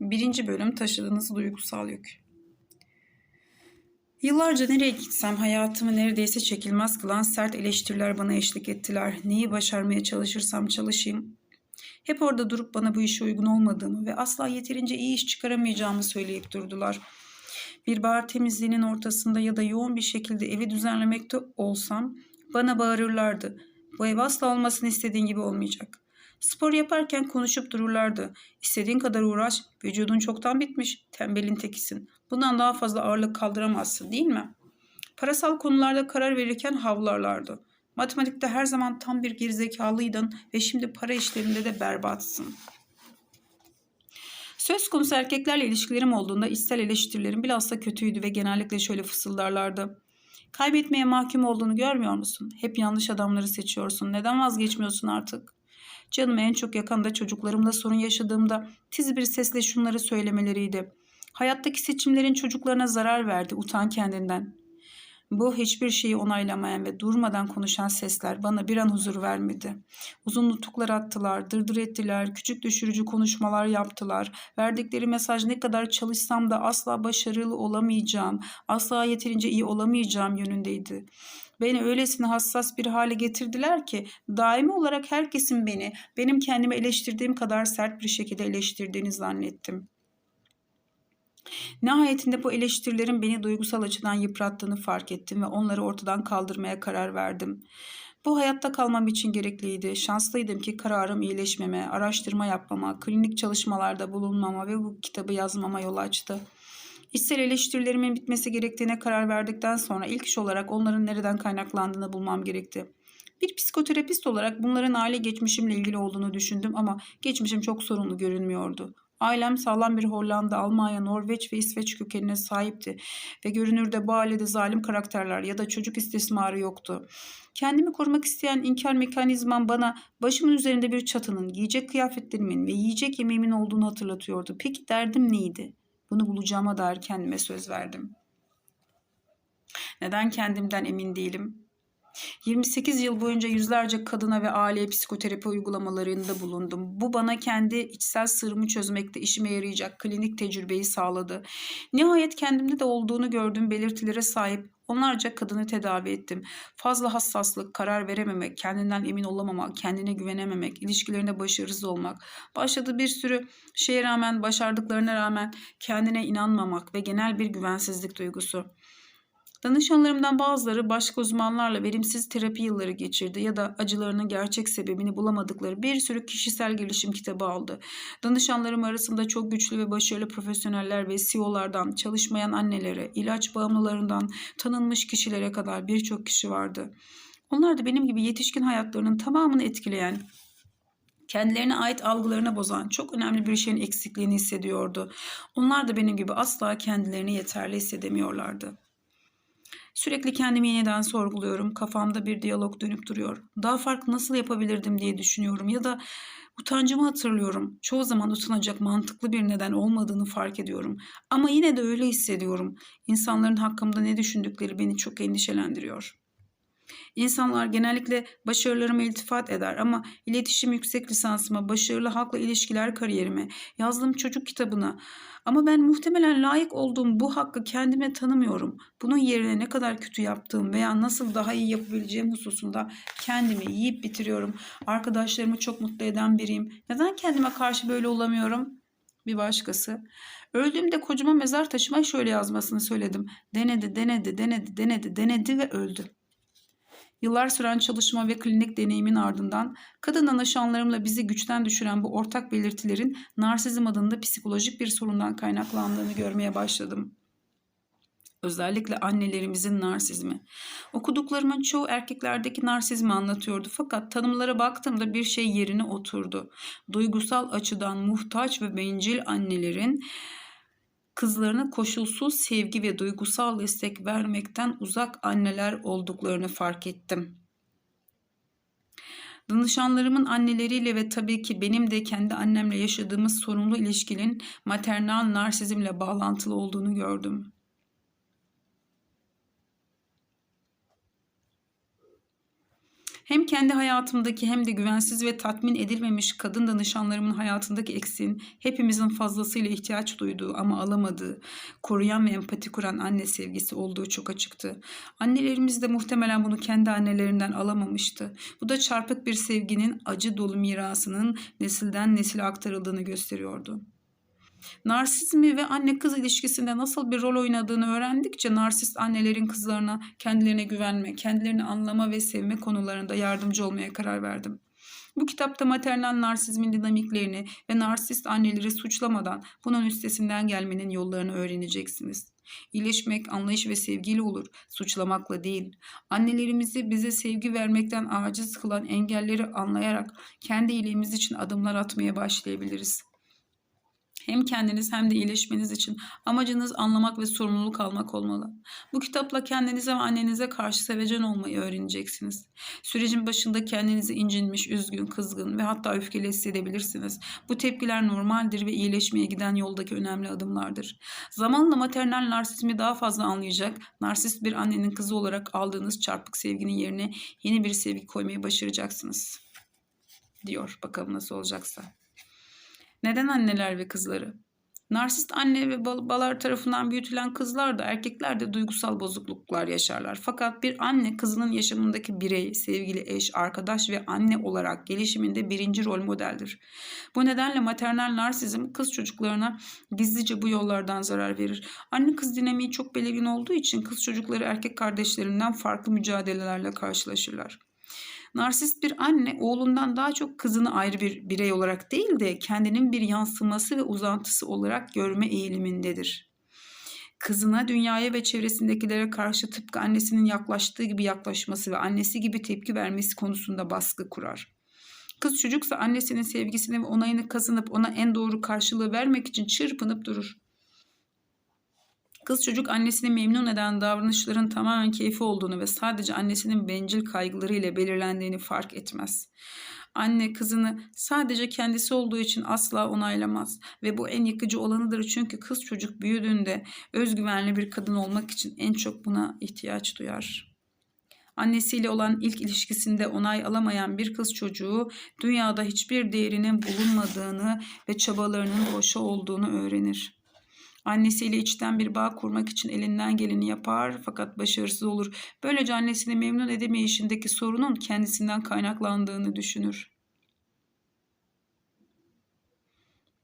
Birinci bölüm taşıdığınız duygusal yük. Yıllarca nereye gitsem hayatımı neredeyse çekilmez kılan sert eleştiriler bana eşlik ettiler. Neyi başarmaya çalışırsam çalışayım. Hep orada durup bana bu işe uygun olmadığımı ve asla yeterince iyi iş çıkaramayacağımı söyleyip durdular. Bir bahar temizliğinin ortasında ya da yoğun bir şekilde evi düzenlemekte olsam bana bağırırlardı. Bu ev asla olmasını istediğin gibi olmayacak. Spor yaparken konuşup dururlardı. İstediğin kadar uğraş, vücudun çoktan bitmiş, tembelin tekisin. Bundan daha fazla ağırlık kaldıramazsın değil mi? Parasal konularda karar verirken havlarlardı. Matematikte her zaman tam bir gerizekalıydın ve şimdi para işlerinde de berbatsın. Söz konusu erkeklerle ilişkilerim olduğunda içsel eleştirilerim bilhassa kötüydü ve genellikle şöyle fısıldarlardı. Kaybetmeye mahkum olduğunu görmüyor musun? Hep yanlış adamları seçiyorsun. Neden vazgeçmiyorsun artık? Canımı en çok yakan da çocuklarımla sorun yaşadığımda tiz bir sesle şunları söylemeleriydi. Hayattaki seçimlerin çocuklarına zarar verdi. Utan kendinden. Bu hiçbir şeyi onaylamayan ve durmadan konuşan sesler bana bir an huzur vermedi. Uzun nutuklar attılar, dırdır ettiler, küçük düşürücü konuşmalar yaptılar. Verdikleri mesaj ne kadar çalışsam da asla başarılı olamayacağım, asla yeterince iyi olamayacağım yönündeydi. Beni öylesine hassas bir hale getirdiler ki daimi olarak herkesin beni benim kendimi eleştirdiğim kadar sert bir şekilde eleştirdiğini zannettim. Nihayetinde bu eleştirilerin beni duygusal açıdan yıprattığını fark ettim ve onları ortadan kaldırmaya karar verdim. Bu hayatta kalmam için gerekliydi. Şanslıydım ki kararım iyileşmeme, araştırma yapmama, klinik çalışmalarda bulunmama ve bu kitabı yazmama yol açtı. İçsel eleştirilerimin bitmesi gerektiğine karar verdikten sonra ilk iş olarak onların nereden kaynaklandığını bulmam gerekti. Bir psikoterapist olarak bunların aile geçmişimle ilgili olduğunu düşündüm ama geçmişim çok sorunlu görünmüyordu. Ailem sağlam bir Hollanda, Almanya, Norveç ve İsveç kökenine sahipti ve görünürde bu ailede zalim karakterler ya da çocuk istismarı yoktu. Kendimi korumak isteyen inkar mekanizmam bana başımın üzerinde bir çatının, giyecek kıyafetlerimin ve yiyecek yemeğimin olduğunu hatırlatıyordu. Peki derdim neydi? Bunu bulacağıma dair kendime söz verdim. Neden kendimden emin değilim? 28 yıl boyunca yüzlerce kadına ve aileye psikoterapi uygulamalarında bulundum. Bu bana kendi içsel sırrımı çözmekte işime yarayacak klinik tecrübeyi sağladı. Nihayet kendimde de olduğunu gördüğüm belirtilere sahip onlarca kadını tedavi ettim. Fazla hassaslık, karar verememek, kendinden emin olamamak, kendine güvenememek, ilişkilerinde başarısız olmak, başladığı bir sürü şeye rağmen, başardıklarına rağmen kendine inanmamak ve genel bir güvensizlik duygusu. Danışanlarımdan bazıları başka uzmanlarla verimsiz terapi yılları geçirdi ya da acılarının gerçek sebebini bulamadıkları bir sürü kişisel gelişim kitabı aldı. Danışanlarım arasında çok güçlü ve başarılı profesyoneller ve CEO'lardan, çalışmayan annelere, ilaç bağımlılarından tanınmış kişilere kadar birçok kişi vardı. Onlar da benim gibi yetişkin hayatlarının tamamını etkileyen, kendilerine ait algılarına bozan çok önemli bir şeyin eksikliğini hissediyordu. Onlar da benim gibi asla kendilerini yeterli hissedemiyorlardı. Sürekli kendimi yeniden sorguluyorum. Kafamda bir diyalog dönüp duruyor. Daha farklı nasıl yapabilirdim diye düşünüyorum ya da utancımı hatırlıyorum. Çoğu zaman utanacak mantıklı bir neden olmadığını fark ediyorum. Ama yine de öyle hissediyorum. İnsanların hakkımda ne düşündükleri beni çok endişelendiriyor. İnsanlar genellikle başarılarıma iltifat eder ama iletişim yüksek lisansıma, başarılı halkla ilişkiler kariyerime, yazdığım çocuk kitabına ama ben muhtemelen layık olduğum bu hakkı kendime tanımıyorum. Bunun yerine ne kadar kötü yaptığım veya nasıl daha iyi yapabileceğim hususunda kendimi yiyip bitiriyorum. Arkadaşlarımı çok mutlu eden biriyim. Neden kendime karşı böyle olamıyorum? Bir başkası. Öldüğümde kocama mezar taşıma şöyle yazmasını söyledim. Denedi, denedi, denedi, denedi, denedi ve öldü. Yıllar süren çalışma ve klinik deneyimin ardından kadın danışanlarımla bizi güçten düşüren bu ortak belirtilerin narsizm adında psikolojik bir sorundan kaynaklandığını görmeye başladım. Özellikle annelerimizin narsizmi. Okuduklarımın çoğu erkeklerdeki narsizmi anlatıyordu fakat tanımlara baktığımda bir şey yerine oturdu. Duygusal açıdan muhtaç ve bencil annelerin kızlarına koşulsuz sevgi ve duygusal destek vermekten uzak anneler olduklarını fark ettim. Danışanlarımın anneleriyle ve tabii ki benim de kendi annemle yaşadığımız sorunlu ilişkinin maternal narsizmle bağlantılı olduğunu gördüm. Hem kendi hayatımdaki hem de güvensiz ve tatmin edilmemiş kadın danışanlarımın hayatındaki eksiğin hepimizin fazlasıyla ihtiyaç duyduğu ama alamadığı, koruyan ve empati kuran anne sevgisi olduğu çok açıktı. Annelerimiz de muhtemelen bunu kendi annelerinden alamamıştı. Bu da çarpık bir sevginin acı dolu mirasının nesilden nesile aktarıldığını gösteriyordu. Narsizmi ve anne kız ilişkisinde nasıl bir rol oynadığını öğrendikçe narsist annelerin kızlarına kendilerine güvenme, kendilerini anlama ve sevme konularında yardımcı olmaya karar verdim. Bu kitapta maternal narsizmin dinamiklerini ve narsist anneleri suçlamadan bunun üstesinden gelmenin yollarını öğreneceksiniz. İyileşmek anlayış ve sevgiyle olur, suçlamakla değil. Annelerimizi bize sevgi vermekten aciz kılan engelleri anlayarak kendi iyiliğimiz için adımlar atmaya başlayabiliriz. Hem kendiniz hem de iyileşmeniz için amacınız anlamak ve sorumluluk almak olmalı. Bu kitapla kendinize ve annenize karşı sevecen olmayı öğreneceksiniz. Sürecin başında kendinizi incinmiş, üzgün, kızgın ve hatta öfkeli hissedebilirsiniz. Bu tepkiler normaldir ve iyileşmeye giden yoldaki önemli adımlardır. Zamanla maternal narsizmi daha fazla anlayacak, narsist bir annenin kızı olarak aldığınız çarpık sevginin yerine yeni bir sevgi koymayı başaracaksınız. Diyor bakalım nasıl olacaksa. Neden anneler ve kızları? Narsist anne ve babalar tarafından büyütülen kızlar da erkekler de duygusal bozukluklar yaşarlar. Fakat bir anne kızının yaşamındaki birey, sevgili eş, arkadaş ve anne olarak gelişiminde birinci rol modeldir. Bu nedenle maternal narsizm kız çocuklarına gizlice bu yollardan zarar verir. Anne kız dinamiği çok belirgin olduğu için kız çocukları erkek kardeşlerinden farklı mücadelelerle karşılaşırlar. Narsist bir anne oğlundan daha çok kızını ayrı bir birey olarak değil de kendinin bir yansıması ve uzantısı olarak görme eğilimindedir. Kızına, dünyaya ve çevresindekilere karşı tıpkı annesinin yaklaştığı gibi yaklaşması ve annesi gibi tepki vermesi konusunda baskı kurar. Kız çocuksa annesinin sevgisini ve onayını kazanıp ona en doğru karşılığı vermek için çırpınıp durur. Kız çocuk annesini memnun eden davranışların tamamen keyfi olduğunu ve sadece annesinin bencil kaygıları ile belirlendiğini fark etmez. Anne kızını sadece kendisi olduğu için asla onaylamaz ve bu en yıkıcı olanıdır çünkü kız çocuk büyüdüğünde özgüvenli bir kadın olmak için en çok buna ihtiyaç duyar. Annesiyle olan ilk ilişkisinde onay alamayan bir kız çocuğu dünyada hiçbir değerinin bulunmadığını ve çabalarının boşa olduğunu öğrenir. Annesiyle içten bir bağ kurmak için elinden geleni yapar fakat başarısız olur. Böylece annesini memnun edemeyişindeki sorunun kendisinden kaynaklandığını düşünür.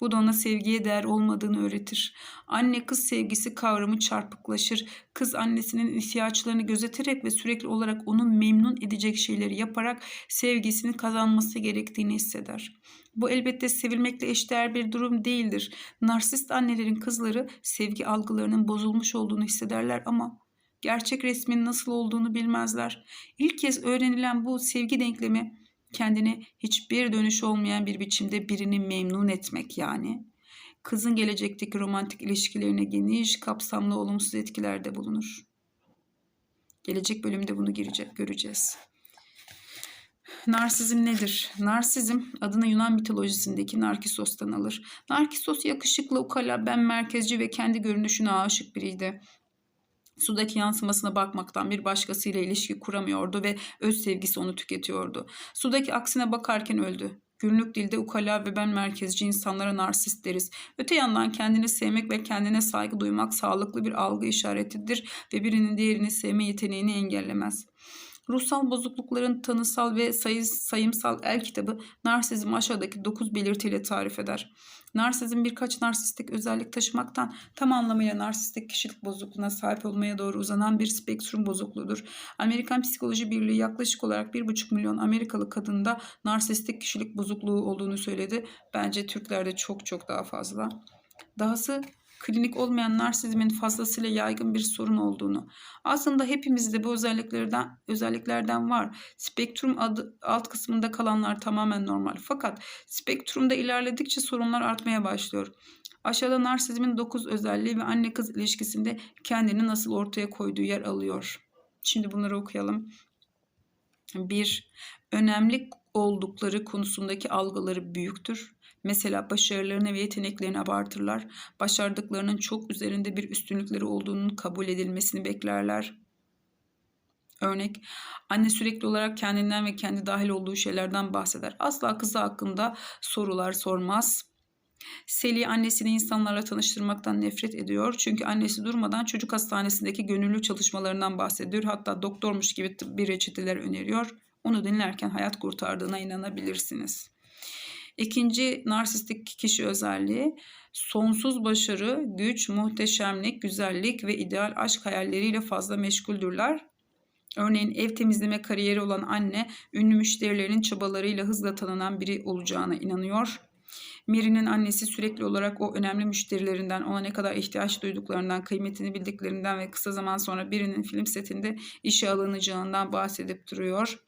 Bu da ona sevgiye değer olmadığını öğretir. Anne kız sevgisi kavramı çarpıklaşır. Kız annesinin ihtiyaçlarını gözeterek ve sürekli olarak onu memnun edecek şeyleri yaparak sevgisini kazanması gerektiğini hisseder. Bu elbette sevilmekle eşdeğer bir durum değildir. Narsist annelerin kızları sevgi algılarının bozulmuş olduğunu hissederler ama gerçek resmin nasıl olduğunu bilmezler. İlk kez öğrenilen bu sevgi denklemi kendini hiçbir dönüş olmayan bir biçimde birini memnun etmek yani. Kızın gelecekteki romantik ilişkilerine geniş, kapsamlı olumsuz etkilerde bulunur. Gelecek bölümde bunu girecek, göreceğiz. Narsizm nedir? Narsizm adını Yunan mitolojisindeki Narkisos'tan alır. Narkisos yakışıklı, ukala, ben merkezci ve kendi görünüşüne aşık biriydi. Sudaki yansımasına bakmaktan bir başkasıyla ilişki kuramıyordu ve öz sevgisi onu tüketiyordu. Sudaki aksine bakarken öldü. Günlük dilde ukala ve ben merkezci insanlara narsist deriz. Öte yandan kendini sevmek ve kendine saygı duymak sağlıklı bir algı işaretidir ve birinin diğerini sevme yeteneğini engellemez. Ruhsal bozuklukların tanısal ve sayı, sayımsal el kitabı narsizm aşağıdaki 9 belirtiyle tarif eder. Narsizm birkaç narsistik özellik taşımaktan tam anlamıyla narsistik kişilik bozukluğuna sahip olmaya doğru uzanan bir spektrum bozukluğudur. Amerikan Psikoloji Birliği yaklaşık olarak 1,5 milyon Amerikalı kadında narsistik kişilik bozukluğu olduğunu söyledi. Bence Türklerde çok çok daha fazla. Dahası klinik olmayan narsizmin fazlasıyla yaygın bir sorun olduğunu. Aslında hepimizde bu özelliklerden özelliklerden var. Spektrum adı, alt kısmında kalanlar tamamen normal. Fakat spektrumda ilerledikçe sorunlar artmaya başlıyor. Aşağıda narsizmin 9 özelliği ve anne kız ilişkisinde kendini nasıl ortaya koyduğu yer alıyor. Şimdi bunları okuyalım. 1. Önemli oldukları konusundaki algıları büyüktür. Mesela başarılarını ve yeteneklerini abartırlar. Başardıklarının çok üzerinde bir üstünlükleri olduğunun kabul edilmesini beklerler. Örnek, anne sürekli olarak kendinden ve kendi dahil olduğu şeylerden bahseder. Asla kızı hakkında sorular sormaz. Seli annesini insanlarla tanıştırmaktan nefret ediyor. Çünkü annesi durmadan çocuk hastanesindeki gönüllü çalışmalarından bahsediyor. Hatta doktormuş gibi tıbbi reçeteler öneriyor. Onu dinlerken hayat kurtardığına inanabilirsiniz. İkinci narsistik kişi özelliği sonsuz başarı, güç, muhteşemlik, güzellik ve ideal aşk hayalleriyle fazla meşguldürler. Örneğin ev temizleme kariyeri olan anne ünlü müşterilerinin çabalarıyla hızla tanınan biri olacağına inanıyor. Mary'nin annesi sürekli olarak o önemli müşterilerinden, ona ne kadar ihtiyaç duyduklarından, kıymetini bildiklerinden ve kısa zaman sonra birinin film setinde işe alınacağından bahsedip duruyor.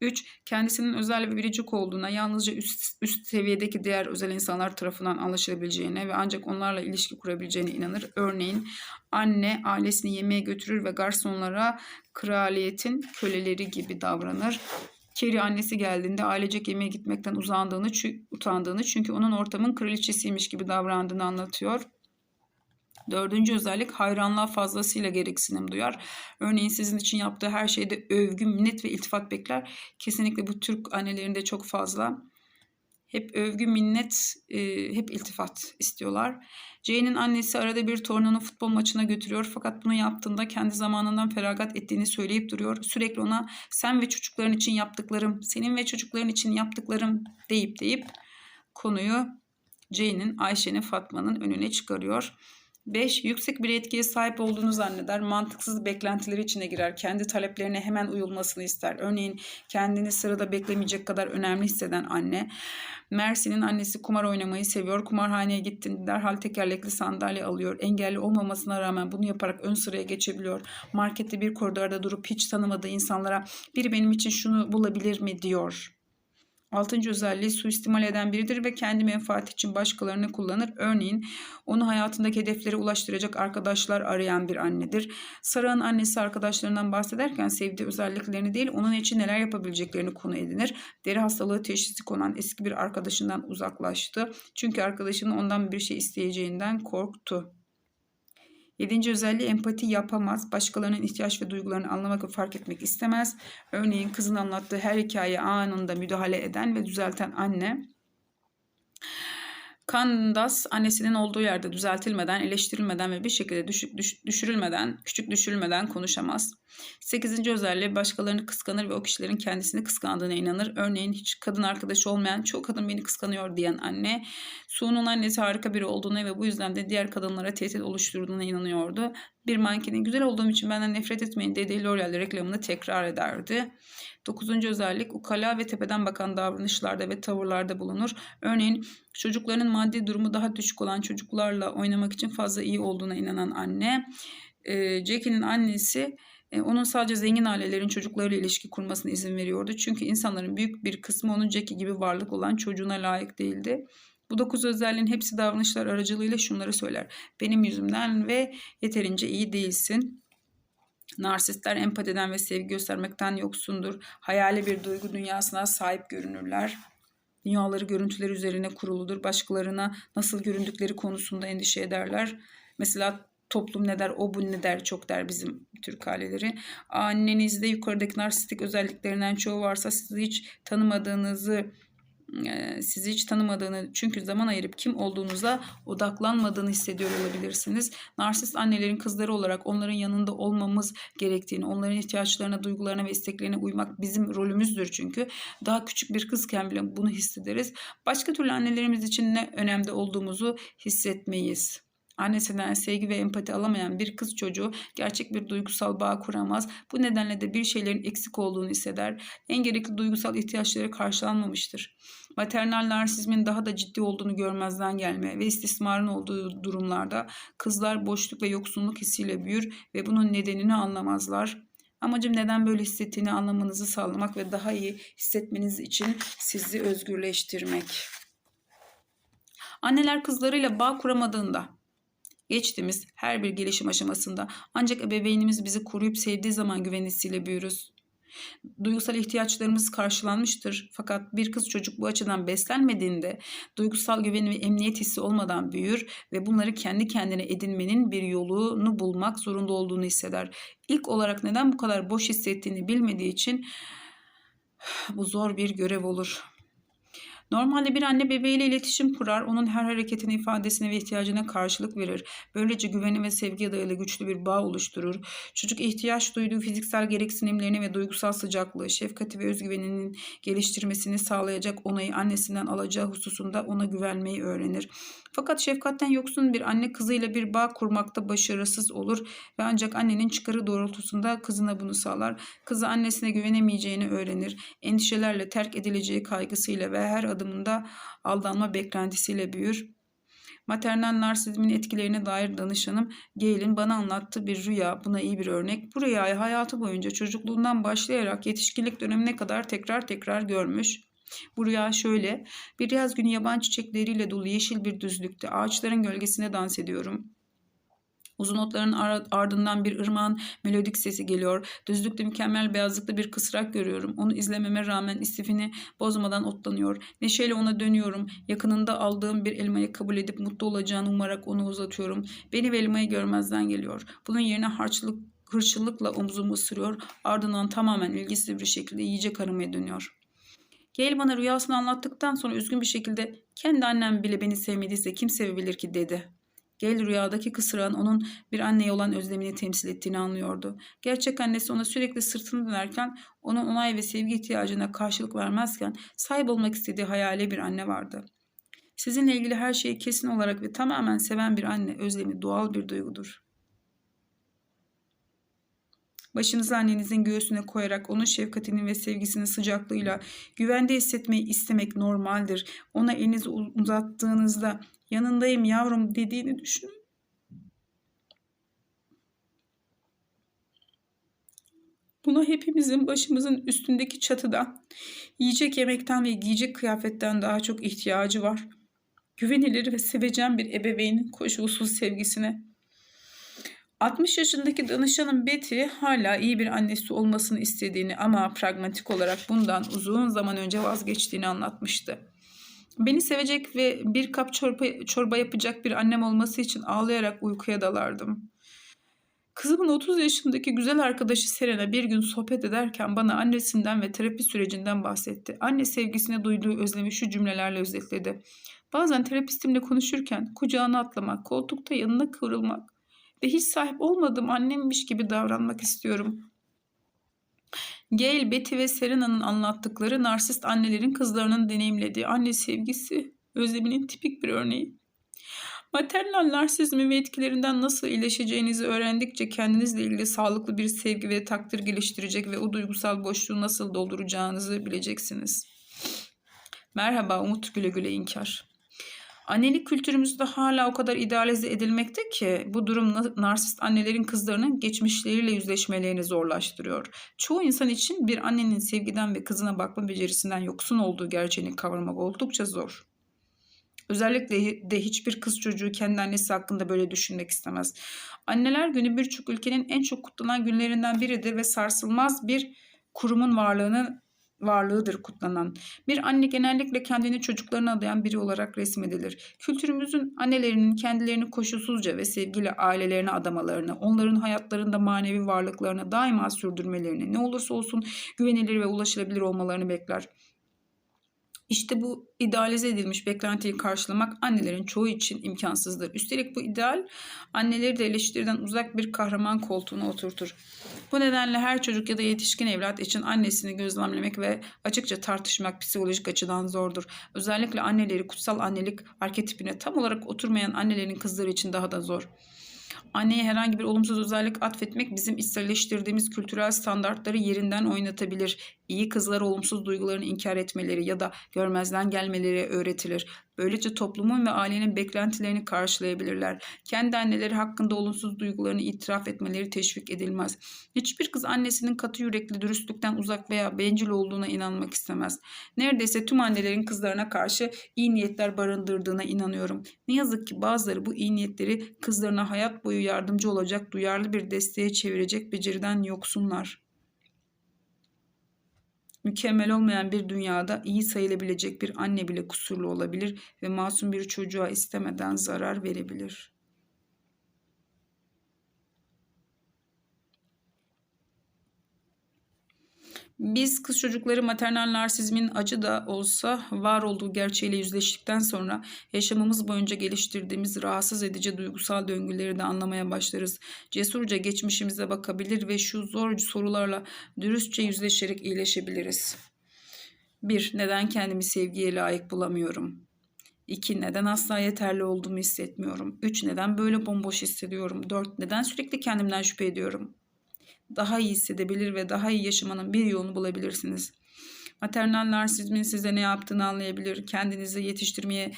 3. Kendisinin özel ve biricik olduğuna, yalnızca üst, üst seviyedeki diğer özel insanlar tarafından anlaşılabileceğine ve ancak onlarla ilişki kurabileceğine inanır. Örneğin anne ailesini yemeğe götürür ve garsonlara kraliyetin köleleri gibi davranır. Carrie annesi geldiğinde ailecek yemeğe gitmekten uzandığını, utandığını çünkü onun ortamın kraliçesiymiş gibi davrandığını anlatıyor. Dördüncü özellik hayranlığa fazlasıyla gereksinim duyar. Örneğin sizin için yaptığı her şeyde övgü, minnet ve iltifat bekler. Kesinlikle bu Türk annelerinde çok fazla. Hep övgü, minnet, e, hep iltifat istiyorlar. Jane'in annesi arada bir torununu futbol maçına götürüyor fakat bunu yaptığında kendi zamanından feragat ettiğini söyleyip duruyor. Sürekli ona sen ve çocukların için yaptıklarım, senin ve çocukların için yaptıklarım deyip deyip konuyu Jane'in, Ayşe'nin, Fatma'nın önüne çıkarıyor. 5. Yüksek bir etkiye sahip olduğunu zanneder. Mantıksız beklentileri içine girer. Kendi taleplerine hemen uyulmasını ister. Örneğin kendini sırada beklemeyecek kadar önemli hisseden anne. Mercy'nin annesi kumar oynamayı seviyor. Kumarhaneye gittiğinde derhal tekerlekli sandalye alıyor. Engelli olmamasına rağmen bunu yaparak ön sıraya geçebiliyor. Markette bir koridorda durup hiç tanımadığı insanlara biri benim için şunu bulabilir mi diyor. Altıncı özelliği suistimal eden biridir ve kendi menfaati için başkalarını kullanır. Örneğin onu hayatındaki hedeflere ulaştıracak arkadaşlar arayan bir annedir. Sarah'ın annesi arkadaşlarından bahsederken sevdiği özelliklerini değil onun için neler yapabileceklerini konu edinir. Deri hastalığı teşhisi konan eski bir arkadaşından uzaklaştı. Çünkü arkadaşının ondan bir şey isteyeceğinden korktu. Yedinci özelliği empati yapamaz. Başkalarının ihtiyaç ve duygularını anlamak ve fark etmek istemez. Örneğin kızın anlattığı her hikaye anında müdahale eden ve düzelten anne Kandas annesinin olduğu yerde düzeltilmeden, eleştirilmeden ve bir şekilde düşük, düş, düşürülmeden, küçük düşürülmeden konuşamaz. Sekizinci özelliği başkalarını kıskanır ve o kişilerin kendisini kıskandığına inanır. Örneğin hiç kadın arkadaşı olmayan, çok kadın beni kıskanıyor diyen anne, Su'nun annesi harika biri olduğuna ve bu yüzden de diğer kadınlara tehdit oluşturduğuna inanıyordu. Bir mankenin güzel olduğum için benden nefret etmeyin dediği L'Oreal reklamını tekrar ederdi. Dokuzuncu özellik ukala ve tepeden bakan davranışlarda ve tavırlarda bulunur. Örneğin çocukların maddi durumu daha düşük olan çocuklarla oynamak için fazla iyi olduğuna inanan anne. E, Jackie'nin annesi e, onun sadece zengin ailelerin çocuklarıyla ilişki kurmasına izin veriyordu. Çünkü insanların büyük bir kısmı onun Jackie gibi varlık olan çocuğuna layık değildi. Bu dokuz özelliğin hepsi davranışlar aracılığıyla şunları söyler. Benim yüzümden ve yeterince iyi değilsin. Narsistler empatiden ve sevgi göstermekten yoksundur. Hayali bir duygu dünyasına sahip görünürler. Dünyaları görüntüler üzerine kuruludur. Başkalarına nasıl göründükleri konusunda endişe ederler. Mesela toplum ne der, o bu ne der, çok der bizim Türk aileleri. Annenizde yukarıdaki narsistik özelliklerinden çoğu varsa sizi hiç tanımadığınızı sizi hiç tanımadığını çünkü zaman ayırıp kim olduğunuza odaklanmadığını hissediyor olabilirsiniz. Narsist annelerin kızları olarak onların yanında olmamız gerektiğini, onların ihtiyaçlarına, duygularına ve isteklerine uymak bizim rolümüzdür çünkü. Daha küçük bir kızken bile bunu hissederiz. Başka türlü annelerimiz için ne önemli olduğumuzu hissetmeyiz. Annesinden sevgi ve empati alamayan bir kız çocuğu gerçek bir duygusal bağ kuramaz. Bu nedenle de bir şeylerin eksik olduğunu hisseder. En gerekli duygusal ihtiyaçları karşılanmamıştır. Maternal narsizmin daha da ciddi olduğunu görmezden gelme ve istismarın olduğu durumlarda kızlar boşluk ve yoksunluk hissiyle büyür ve bunun nedenini anlamazlar. Amacım neden böyle hissettiğini anlamanızı sağlamak ve daha iyi hissetmeniz için sizi özgürleştirmek. Anneler kızlarıyla bağ kuramadığında Geçtiğimiz her bir gelişim aşamasında ancak ebeveynimiz bizi koruyup sevdiği zaman güven hissiyle büyürüz. Duygusal ihtiyaçlarımız karşılanmıştır. Fakat bir kız çocuk bu açıdan beslenmediğinde duygusal güveni ve emniyet hissi olmadan büyür ve bunları kendi kendine edinmenin bir yolunu bulmak zorunda olduğunu hisseder. İlk olarak neden bu kadar boş hissettiğini bilmediği için bu zor bir görev olur. Normalde bir anne bebeğiyle iletişim kurar, onun her hareketine, ifadesine ve ihtiyacına karşılık verir. Böylece güveni ve sevgiye dayalı güçlü bir bağ oluşturur. Çocuk ihtiyaç duyduğu fiziksel gereksinimlerini ve duygusal sıcaklığı, şefkati ve özgüveninin geliştirmesini sağlayacak onayı annesinden alacağı hususunda ona güvenmeyi öğrenir. Fakat şefkatten yoksun bir anne kızıyla bir bağ kurmakta başarısız olur ve ancak annenin çıkarı doğrultusunda kızına bunu sağlar. Kızı annesine güvenemeyeceğini öğrenir. Endişelerle terk edileceği kaygısıyla ve her adımında aldanma beklentisiyle büyür. Maternal narsizmin etkilerine dair danışanım Gail'in bana anlattığı bir rüya buna iyi bir örnek. Bu rüyayı hayatı boyunca çocukluğundan başlayarak yetişkinlik dönemine kadar tekrar tekrar görmüş. Bu rüya şöyle. Bir yaz günü yaban çiçekleriyle dolu yeşil bir düzlükte ağaçların gölgesine dans ediyorum. Uzun otların ardından bir ırmağın melodik sesi geliyor. Düzlükte mükemmel beyazlıklı bir kısrak görüyorum. Onu izlememe rağmen istifini bozmadan otlanıyor. Neşeyle ona dönüyorum. Yakınında aldığım bir elmayı kabul edip mutlu olacağını umarak onu uzatıyorum. Beni ve elmayı görmezden geliyor. Bunun yerine harçlık hırçılıkla omzumu ısırıyor. Ardından tamamen ilgisiz bir şekilde yiyecek aramaya dönüyor. Gail bana rüyasını anlattıktan sonra üzgün bir şekilde kendi annem bile beni sevmediyse kim sevebilir ki dedi. Gail rüyadaki kısırağın onun bir anneye olan özlemini temsil ettiğini anlıyordu. Gerçek annesi ona sürekli sırtını dönerken onun onay ve sevgi ihtiyacına karşılık vermezken sahip olmak istediği hayali bir anne vardı. Sizinle ilgili her şeyi kesin olarak ve tamamen seven bir anne özlemi doğal bir duygudur. Başınızı annenizin göğsüne koyarak onun şefkatinin ve sevgisinin sıcaklığıyla güvende hissetmeyi istemek normaldir. Ona elinizi uzattığınızda yanındayım yavrum dediğini düşünün. Bunu hepimizin başımızın üstündeki çatıda yiyecek yemekten ve giyecek kıyafetten daha çok ihtiyacı var. Güvenilir ve sevecen bir ebeveynin koşulsuz sevgisine 60 yaşındaki danışanın Betty hala iyi bir annesi olmasını istediğini ama pragmatik olarak bundan uzun zaman önce vazgeçtiğini anlatmıştı. Beni sevecek ve bir kap çorba, çorba yapacak bir annem olması için ağlayarak uykuya dalardım. Kızımın 30 yaşındaki güzel arkadaşı Serena bir gün sohbet ederken bana annesinden ve terapi sürecinden bahsetti. Anne sevgisine duyduğu özlemi şu cümlelerle özetledi. Bazen terapistimle konuşurken kucağına atlamak, koltukta yanına kıvrılmak, ve hiç sahip olmadığım annemmiş gibi davranmak istiyorum. Gail, Betty ve Serena'nın anlattıkları narsist annelerin kızlarının deneyimlediği anne sevgisi özleminin tipik bir örneği. Maternal narsizmi ve etkilerinden nasıl iyileşeceğinizi öğrendikçe kendinizle ilgili sağlıklı bir sevgi ve takdir geliştirecek ve o duygusal boşluğu nasıl dolduracağınızı bileceksiniz. Merhaba Umut Güle Güle İnkar. Annelik kültürümüzde hala o kadar idealize edilmekte ki bu durum narsist annelerin kızlarının geçmişleriyle yüzleşmelerini zorlaştırıyor. Çoğu insan için bir annenin sevgiden ve kızına bakma becerisinden yoksun olduğu gerçeğini kavramak oldukça zor. Özellikle de hiçbir kız çocuğu kendi annesi hakkında böyle düşünmek istemez. Anneler günü birçok ülkenin en çok kutlanan günlerinden biridir ve sarsılmaz bir kurumun varlığını varlığıdır kutlanan. Bir anne genellikle kendini çocuklarına adayan biri olarak resmedilir. Kültürümüzün annelerinin kendilerini koşulsuzca ve sevgiyle ailelerine adamalarını, onların hayatlarında manevi varlıklarını daima sürdürmelerini, ne olursa olsun güvenilir ve ulaşılabilir olmalarını bekler. İşte bu idealize edilmiş beklentiyi karşılamak annelerin çoğu için imkansızdır. Üstelik bu ideal anneleri de eleştiriden uzak bir kahraman koltuğuna oturtur. Bu nedenle her çocuk ya da yetişkin evlat için annesini gözlemlemek ve açıkça tartışmak psikolojik açıdan zordur. Özellikle anneleri kutsal annelik arketipine tam olarak oturmayan annelerin kızları için daha da zor. Anneye herhangi bir olumsuz özellik atfetmek bizim içselleştirdiğimiz kültürel standartları yerinden oynatabilir. İyi kızlar olumsuz duygularını inkar etmeleri ya da görmezden gelmeleri öğretilir. Böylece toplumun ve ailenin beklentilerini karşılayabilirler. Kendi anneleri hakkında olumsuz duygularını itiraf etmeleri teşvik edilmez. Hiçbir kız annesinin katı yürekli dürüstlükten uzak veya bencil olduğuna inanmak istemez. Neredeyse tüm annelerin kızlarına karşı iyi niyetler barındırdığına inanıyorum. Ne yazık ki bazıları bu iyi niyetleri kızlarına hayat boyu yardımcı olacak duyarlı bir desteğe çevirecek beceriden yoksunlar. Mükemmel olmayan bir dünyada iyi sayılabilecek bir anne bile kusurlu olabilir ve masum bir çocuğa istemeden zarar verebilir. Biz kız çocukları maternal narsizmin acı da olsa var olduğu gerçeğiyle yüzleştikten sonra yaşamımız boyunca geliştirdiğimiz rahatsız edici duygusal döngüleri de anlamaya başlarız. Cesurca geçmişimize bakabilir ve şu zor sorularla dürüstçe yüzleşerek iyileşebiliriz. 1. Neden kendimi sevgiye layık bulamıyorum? 2. Neden asla yeterli olduğumu hissetmiyorum? 3. Neden böyle bomboş hissediyorum? 4. Neden sürekli kendimden şüphe ediyorum? Daha iyi hissedebilir ve daha iyi yaşamanın bir yolunu bulabilirsiniz. Maternal narsizmin size ne yaptığını anlayabilir, kendinizi yetiştirmeye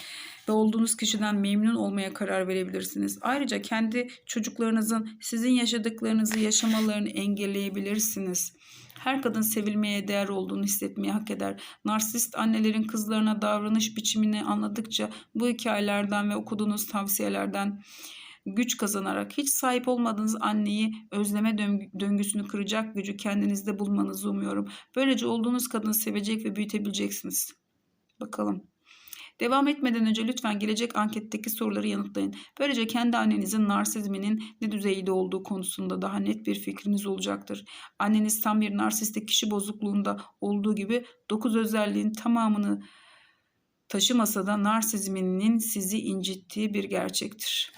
ve olduğunuz kişiden memnun olmaya karar verebilirsiniz. Ayrıca kendi çocuklarınızın sizin yaşadıklarınızı yaşamalarını engelleyebilirsiniz. Her kadın sevilmeye değer olduğunu hissetmeyi hak eder. Narsist annelerin kızlarına davranış biçimini anladıkça bu hikayelerden ve okuduğunuz tavsiyelerden güç kazanarak hiç sahip olmadığınız anneyi özleme döngüsünü kıracak gücü kendinizde bulmanızı umuyorum. Böylece olduğunuz kadını sevecek ve büyütebileceksiniz. Bakalım. Devam etmeden önce lütfen gelecek anketteki soruları yanıtlayın. Böylece kendi annenizin narsizminin ne düzeyde olduğu konusunda daha net bir fikriniz olacaktır. Anneniz tam bir narsistik kişi bozukluğunda olduğu gibi 9 özelliğin tamamını taşımasa da narsizminin sizi incittiği bir gerçektir.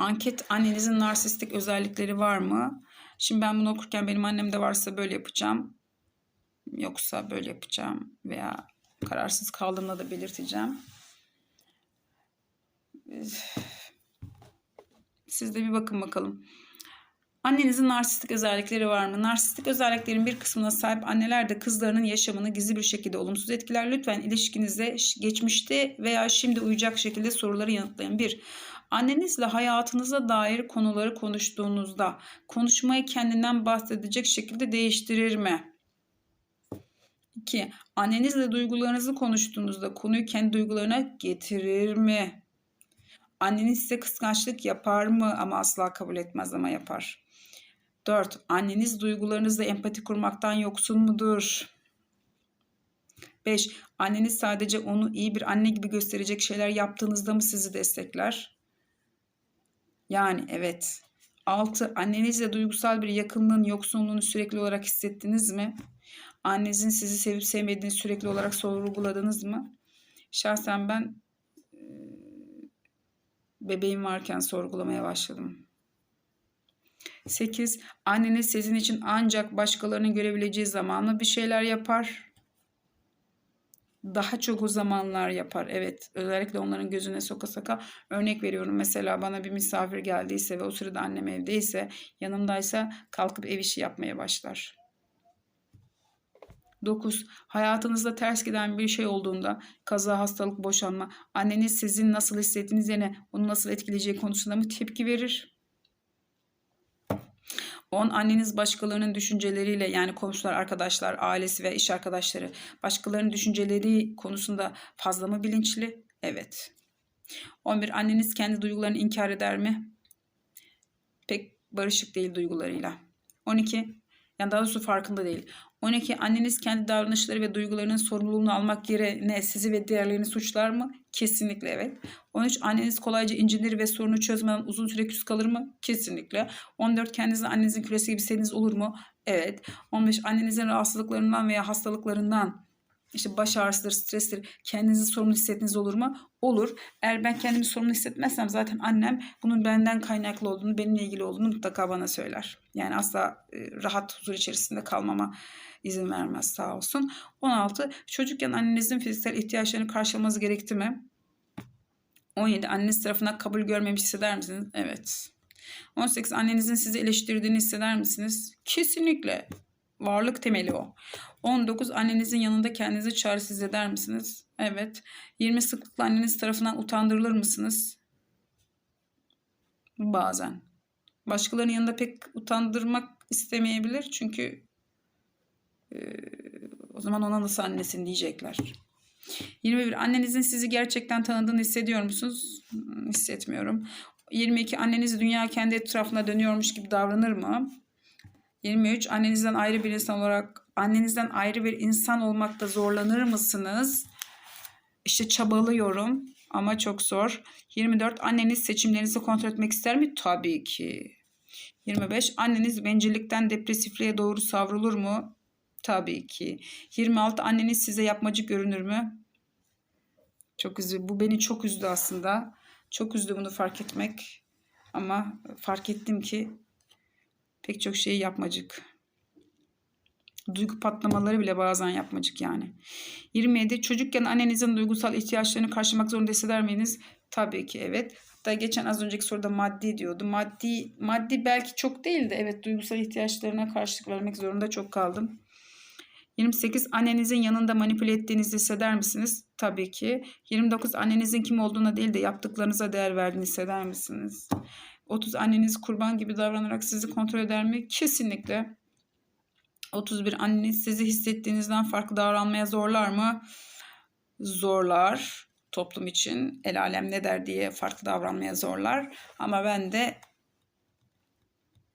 Anket annenizin narsistik özellikleri var mı? Şimdi ben bunu okurken benim annemde varsa böyle yapacağım. Yoksa böyle yapacağım veya kararsız kaldığımda da belirteceğim. Siz de bir bakın bakalım. Annenizin narsistik özellikleri var mı? Narsistik özelliklerin bir kısmına sahip anneler de kızlarının yaşamını gizli bir şekilde olumsuz etkiler. Lütfen ilişkinize geçmişte veya şimdi uyacak şekilde soruları yanıtlayın. 1. Annenizle hayatınıza dair konuları konuştuğunuzda konuşmayı kendinden bahsedecek şekilde değiştirir mi? 2. Annenizle duygularınızı konuştuğunuzda konuyu kendi duygularına getirir mi? Anneniz size kıskançlık yapar mı ama asla kabul etmez ama yapar. 4. Anneniz duygularınızla empati kurmaktan yoksun mudur? 5. Anneniz sadece onu iyi bir anne gibi gösterecek şeyler yaptığınızda mı sizi destekler? Yani evet. 6. Annenizle duygusal bir yakınlığın yoksunluğunu sürekli olarak hissettiniz mi? Annenizin sizi sevip sevmediğini sürekli olarak sorguladınız mı? Şahsen ben bebeğim varken sorgulamaya başladım. 8. Anneniz sizin için ancak başkalarının görebileceği zamanla bir şeyler yapar daha çok o zamanlar yapar. Evet özellikle onların gözüne soka soka örnek veriyorum. Mesela bana bir misafir geldiyse ve o sırada annem evdeyse yanımdaysa kalkıp ev işi yapmaya başlar. 9. Hayatınızda ters giden bir şey olduğunda kaza, hastalık, boşanma anneniz sizin nasıl hissettiğiniz yerine onu nasıl etkileyeceği konusunda mı tepki verir? 10 anneniz başkalarının düşünceleriyle yani komşular, arkadaşlar, ailesi ve iş arkadaşları başkalarının düşünceleri konusunda fazla mı bilinçli? Evet. 11 anneniz kendi duygularını inkar eder mi? Pek barışık değil duygularıyla. 12 yani daha doğrusu farkında değil. 12. Anneniz kendi davranışları ve duygularının sorumluluğunu almak yerine sizi ve diğerlerini suçlar mı? Kesinlikle evet. 13. Anneniz kolayca incinir ve sorunu çözmeden uzun süre küs kalır mı? Kesinlikle. 14. Kendinizin annenizin küresi gibi hissettiğiniz olur mu? Evet. 15. Annenizin rahatsızlıklarından veya hastalıklarından işte baş ağrısıdır, strestir. Kendinizi sorumlu hissettiğiniz olur mu? Olur. Eğer ben kendimi sorumlu hissetmezsem zaten annem bunun benden kaynaklı olduğunu, benimle ilgili olduğunu mutlaka bana söyler. Yani asla e, rahat huzur içerisinde kalmama izin vermez sağ olsun. 16. Çocukken annenizin fiziksel ihtiyaçlarını karşılamanız gerekti mi? 17. Anneniz tarafından kabul görmemiş hisseder misiniz? Evet. 18. Annenizin sizi eleştirdiğini hisseder misiniz? Kesinlikle. Varlık temeli o. 19. Annenizin yanında kendinizi çaresiz eder misiniz? Evet. 20. Sıklıkla anneniz tarafından utandırılır mısınız? Bazen. Başkalarının yanında pek utandırmak istemeyebilir. Çünkü o zaman ona nasıl annesin diyecekler. 21. Annenizin sizi gerçekten tanıdığını hissediyor musunuz? Hmm, hissetmiyorum. 22. Anneniz dünya kendi etrafına dönüyormuş gibi davranır mı? 23. Annenizden ayrı bir insan olarak annenizden ayrı bir insan olmakta zorlanır mısınız? İşte çabalıyorum ama çok zor. 24. Anneniz seçimlerinizi kontrol etmek ister mi? Tabii ki. 25. Anneniz bencillikten depresifliğe doğru savrulur mu? Tabii ki. 26. Anneniz size yapmacık görünür mü? Çok üzdü. Bu beni çok üzdü aslında. Çok üzdü bunu fark etmek. Ama fark ettim ki pek çok şeyi yapmacık. Duygu patlamaları bile bazen yapmacık yani. 27. Çocukken annenizin duygusal ihtiyaçlarını karşılamak zorunda hisseder miydiniz? Tabii ki evet. Hatta geçen az önceki soruda maddi diyordu. Maddi maddi belki çok değildi. Evet duygusal ihtiyaçlarına karşılık vermek zorunda çok kaldım. 28. Annenizin yanında manipüle ettiğinizi hisseder misiniz? Tabii ki. 29. Annenizin kim olduğuna değil de yaptıklarınıza değer verdiğini hisseder misiniz? 30. Anneniz kurban gibi davranarak sizi kontrol eder mi? Kesinlikle. 31. Anneniz sizi hissettiğinizden farklı davranmaya zorlar mı? Zorlar. Toplum için el alem ne der diye farklı davranmaya zorlar. Ama ben de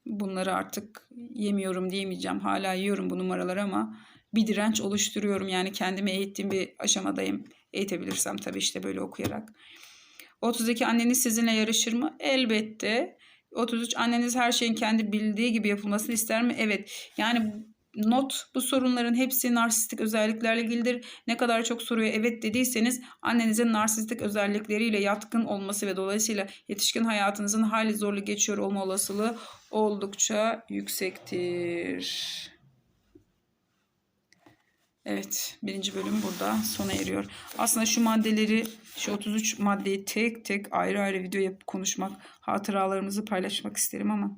bunları artık yemiyorum diyemeyeceğim. Hala yiyorum bu numaraları ama bir direnç oluşturuyorum. Yani kendimi eğittiğim bir aşamadayım. Eğitebilirsem tabii işte böyle okuyarak. 32 anneniz sizinle yarışır mı? Elbette. 33 anneniz her şeyin kendi bildiği gibi yapılmasını ister mi? Evet. Yani not bu sorunların hepsi narsistik özelliklerle ilgilidir. Ne kadar çok soruya evet dediyseniz annenizin narsistik özellikleriyle yatkın olması ve dolayısıyla yetişkin hayatınızın hali zorlu geçiyor olma olasılığı oldukça yüksektir. Evet, birinci bölüm burada sona eriyor. Aslında şu maddeleri, şu 33 maddeyi tek tek ayrı ayrı video yapıp konuşmak, hatıralarımızı paylaşmak isterim ama